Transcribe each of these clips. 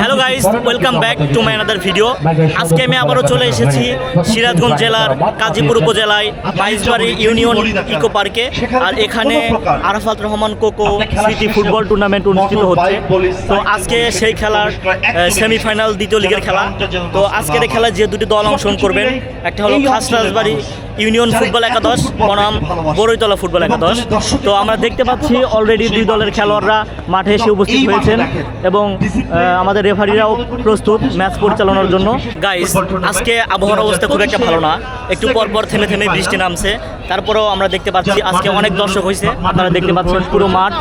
Hello guys welcome back to my another video আজকে আমি আবারও চলে এসেছি সিরাজগঞ্জ জেলার কাজীপুর উপজেলায় মাইজবাড়ি ইউনিয়ন ইকো পার্কে। আর এখানে Arafat Rahman Koko city football tournament অনুষ্ঠিত হচ্ছে। তো আজকে সেই খেলার সেমিফাইনাল দ্বিতীয় লিগের খেলা। তো আজকের এই খেলায় যে দুটি দল অংশগ্রহণ করবেন, একটা হলো খাস রাজবাড়ি ইউনিয়ন ফুটবল একাদশ বনাম বড়ইতলা ফুটবল একাদশ। তো আমরা দেখতে পাচ্ছি অলরেডি দুই দলের খেলোয়াড়রা মাঠে এসে উপস্থিত হয়েছেন এবং আমাদের রেফারিরাও প্রস্তুত ম্যাচ পরিচালনার জন্য। গাইস আজকে আবহাওয়ার অবস্থা খুব একটা ভালো না। একটু পর পর থেমে থেমে বৃষ্টি নামছে। তারপরেও আমরা দেখতে পাচ্ছি আজকে অনেক দর্শক হয়েছে। আপনারা দেখতে পাচ্ছেন পুরো মাঠ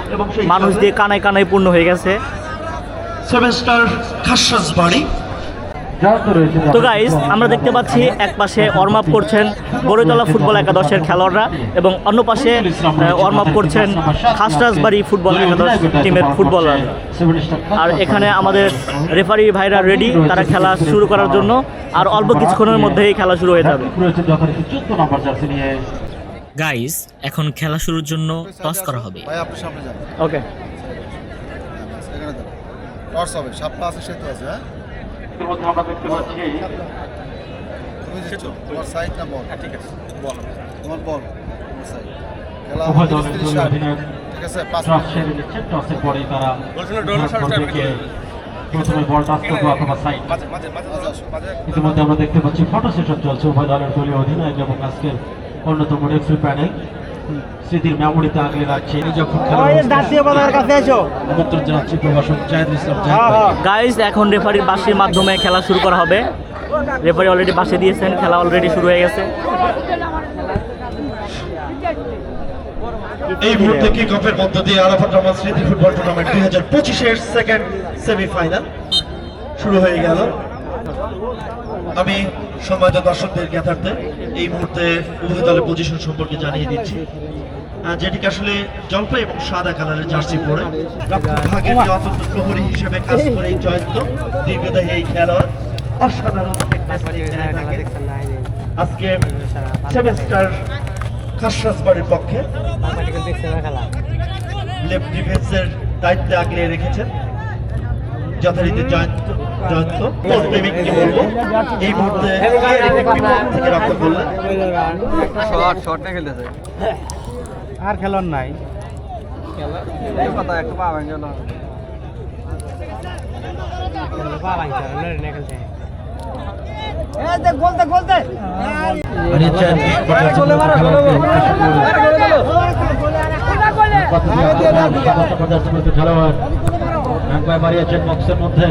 মানুষ দিয়ে কানায় কানায় পূর্ণ হয়ে গেছে। সেভেন স্টার খাসাস বাড়ি। তো গাইস আমরা দেখতে পাচ্ছি এক পাশে ওয়ার্ম আপ করছেন বড়ইতলা ফুটবল একাদশের খেলোয়াড়রা এবং অন্য পাশে ওয়ার্ম আপ করছেন খাসরাজবাড়ি ফুটবল একাদশ টিমের ফুটবলার আর এখানে আমাদের রেফারি ভাইরা রেডি তারা খেলা শুরু করার জন্য আর অল্প কিছুক্ষণের মধ্যেই খেলা শুরু হয়ে যাবে গাইস এখন খেলা শুরুর জন্য টস করা হবে ওকে টর্চ হবে সাপটা আছে সেতু আছে হ্যাঁ তোমার সাইড না বল? ঠিক আছে। বল। তোমার বল সাইড খেলা উভয় দলের 30 দুই ষাট। অধিনায়ক ঠিক আছে পাঁচ টস মিনিট। সেরে নিচ্ছেন টসের পরেই তারা প্রথমে বল টাচ করব অথবা সাইড আচ্ছা, ইতিমধ্যে আমরা দেখতে পাচ্ছি ফটো সেশন চলছে। উভয় দলের দলীয় অধিনায়ক এবং আজকের অন্যতম রেফারি প্যানেল স্মৃতির মেমোরিতে আগলে রাখছে। এই যখন খেলা আমন্ত্রণ জানাচ্ছি প্রভাষক জাহেদ ইসলাম গাইস এখন রেফারির বাসের মাধ্যমে খেলা শুরু করা হবে। রেফারি অলরেডি বাসে দিয়েছেন খেলা অলরেডি শুরু হয়ে গেছে। এই মুহূর্তে কিক অফের মধ্য দিয়ে আরাফাত রহমান স্মৃতি ফুটবল টুর্নামেন্ট দুই হাজার পঁচিশের সেকেন্ড সেমিফাইনাল শুরু হয়ে গেল। আমি সম্মানিত দর্শকদের জ্ঞাতার্থে এই মুহূর্তে উভয় দলের পজিশন সম্পর্কে জানিয়ে দিচ্ছি যেটিকে আসলে জলপাই এবং সাদা কালারের জার্সি পরে ভাগের যে অত্যন্ত প্রহরী হিসেবে কাজ করে এই জয়ন্ত, দীর্ঘদেহী এই খেলোয়াড়, অসাধারণ। আজকে সেভেস্টার খাসরাজবাড়ির পক্ষে লেফট ডিফেন্সের দায়িত্বে আগলে রেখেছেন যথারীতি জয়ন্ত জয়ন্ত ওর প্রেমিককে বলব এই মুহূর্তে থেকে রক্ষা করলেন শর্ট শর্ট না খেলতেছে? আর খেলন নাই। কথা একটু খেলোয়াড় বাড়িয়েছেন বক্সের মধ্যে।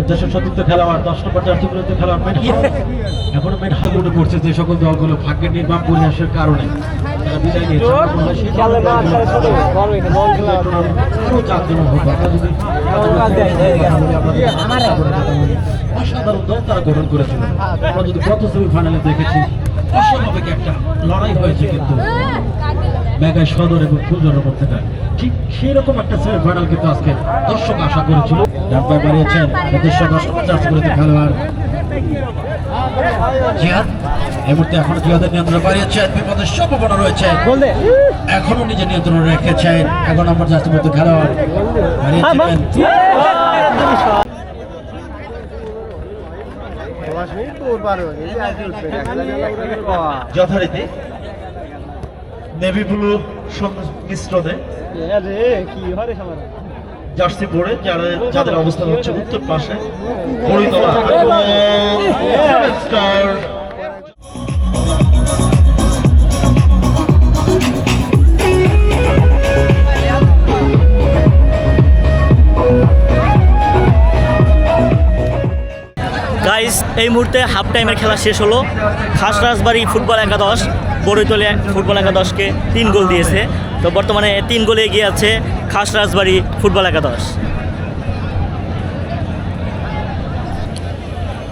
উদ্দেশ্য সতীর্থ খেলোয়াড় দশ নম্বর জার্সি বিরুদ্ধে খেলোয়াড় মেন এখনও হাত মনে করছে যে সকল দলগুলো ভাগ্যের নির্মাণ পরিহাসের কারণে। তারা বিদায় নিয়েছে। অসাধারণ দল তারা গঠন করেছিল। আমরা যদি গত সেমিফাইনালে দেখেছি অস্বাভাবিক একটা লড়াই হয়েছে কিন্তু। মেঘায় সদর এবং ফুলজনের মধ্যে ঠিক সেই রকম একটা সেমিফাইনাল কিন্তু আজকে দর্শক আশা করেছিল। ডাব্বায় বাড়িয়েছেন করেছে খেলোয়াড়। জিহাদ এই মুহূর্তে এখন জিহাদের নিয়ন্ত্রণ বাড়িয়েছেন বিপদের সম্ভাবনা রয়েছে। এখনও নিজের নিয়ন্ত্রণ রেখেছেন এখন নম্বর জার্সি মধ্যে খেলোয়াড়। যথারীতি নেভি ব্লু মিশ্রণে। জার্সি পরে যারা যাদের অবস্থান হচ্ছে উত্তর পাশে। বড়িতলা স্টার এই মুহূর্তে হাফ টাইমের খেলা শেষ হলো। খাসরাজবাড়ি ফুটবল একাদশ বড়ইতলে ফুটবল একাদশকে তিন গোল দিয়েছে। তো বর্তমানে তিন গোলে এগিয়ে আছে খাসরাজবাড়ি ফুটবল একাদশ।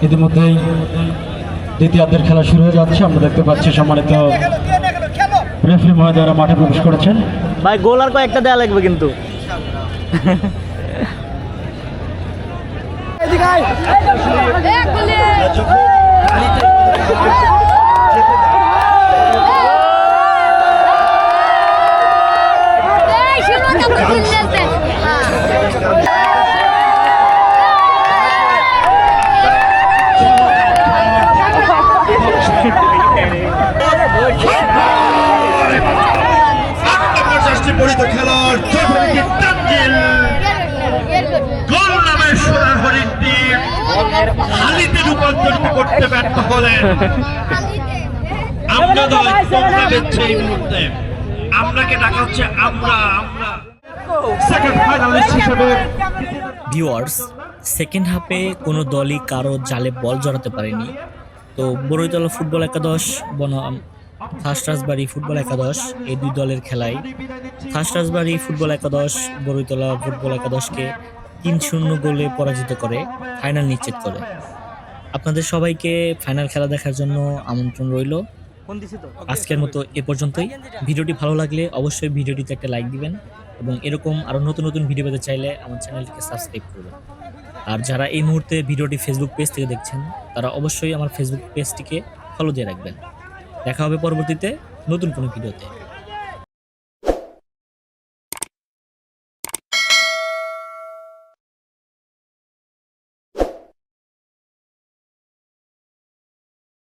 ইতিমধ্যেই দ্বিতীয়ার্ধের খেলা শুরু হয়ে যাচ্ছে। আমরা দেখতে পাচ্ছি সম্মানিত রেফারি মহোদয়রা মাঠে প্রবেশ করেছেন। ভাই গোল আর কয়েকটা দেওয়া লাগবে কিন্তু। এই শুনো তো খুললেতে হ্যাঁ বিপরীত খেলোয়াড় যথারীতি তানজিল গোল নামের সোনার হরিণটি হালিতে রূপান্তরিত করতে ব্যর্থ হলেন। আমরা দল বেচ্ছে এই মুহূর্তে। আপনাকে ডাকা হচ্ছে আমরা আমরা। সেকেন্ড ফাইনালিস্ট হিসেবে। ভিউয়ার্স সেকেন্ড হাফে কোনো দলই কারও জালে বল জড়াতে পারেনি। তো বড়ইতলা ফুটবল একাদশ, বনাম ফার্স্ট ফুটবল একাদশ, এই দুই দলের খেলায় ফার্স্ট ফুটবল একাদশ বড়ইতলা ফুটবল একাদশকে তিন শূন্য গোলে পরাজিত করে ফাইনাল নিশ্চিত করে। আপনাদের সবাইকে ফাইনাল খেলা দেখার জন্য আমন্ত্রণ রইল। আজকের মতো এ পর্যন্তই। ভিডিওটি ভালো লাগলে অবশ্যই ভিডিওটিতে একটা লাইক দিবেন এবং এরকম আরও নতুন নতুন ভিডিও পেতে চাইলে আমার চ্যানেলটিকে সাবস্ক্রাইব করবেন। আর যারা এই মুহূর্তে ভিডিওটি ফেসবুক পেজ থেকে দেখছেন, তারা অবশ্যই আমার ফেসবুক পেজটিকে ফলো দিয়ে রাখবেন। দেখা হবে পরবর্তীতে নতুন কোনো ভিডিওতে